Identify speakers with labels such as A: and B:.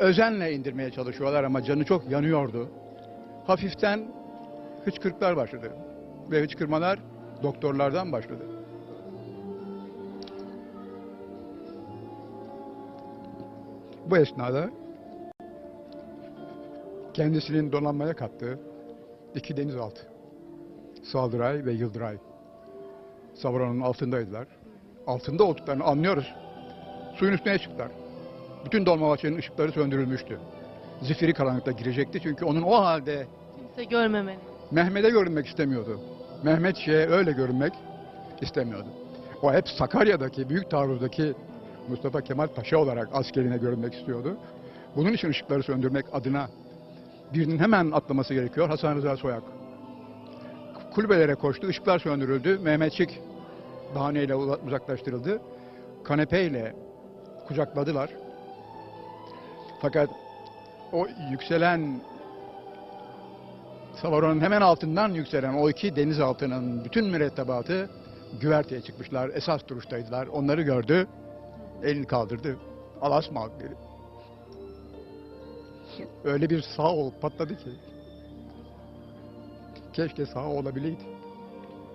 A: özenle indirmeye çalışıyorlar ama canı çok yanıyordu. Hafiften hıçkırıklar başladı. Ve hıçkırmalar doktorlardan başladı. Bu esnada kendisinin donanmaya kattığı iki denizaltı, Saldıray ve Yıldıray, Savaron'un altındaydılar. Altında olduklarını anlıyoruz. Suyun üstüne çıktılar. Bütün Dolmabahçe'nin ışıkları söndürülmüştü. Zifiri karanlıkta girecekti çünkü onun o halde
B: Kimse görmemeli.
A: Mehmet'e görünmek istemiyordu. Mehmet şeye öyle görünmek istemiyordu. O hep Sakarya'daki, Büyük Taarruz'daki Mustafa Kemal Paşa olarak askerine görünmek istiyordu. Bunun için ışıkları söndürmek adına birinin hemen atlaması gerekiyor. Hasan Rıza Soyak. Kulübelere koştu, ışıklar söndürüldü. Mehmetçik bahaneyle uza- uzaklaştırıldı. Kanepeyle kucakladılar. Fakat o yükselen Savaron'un hemen altından yükselen o iki denizaltının bütün mürettebatı güverteye çıkmışlar. Esas duruştaydılar. Onları gördü. Elini kaldırdı. Alas mı dedi. Öyle bir sağ ol patladı ki. Keşke sağ olabileydi.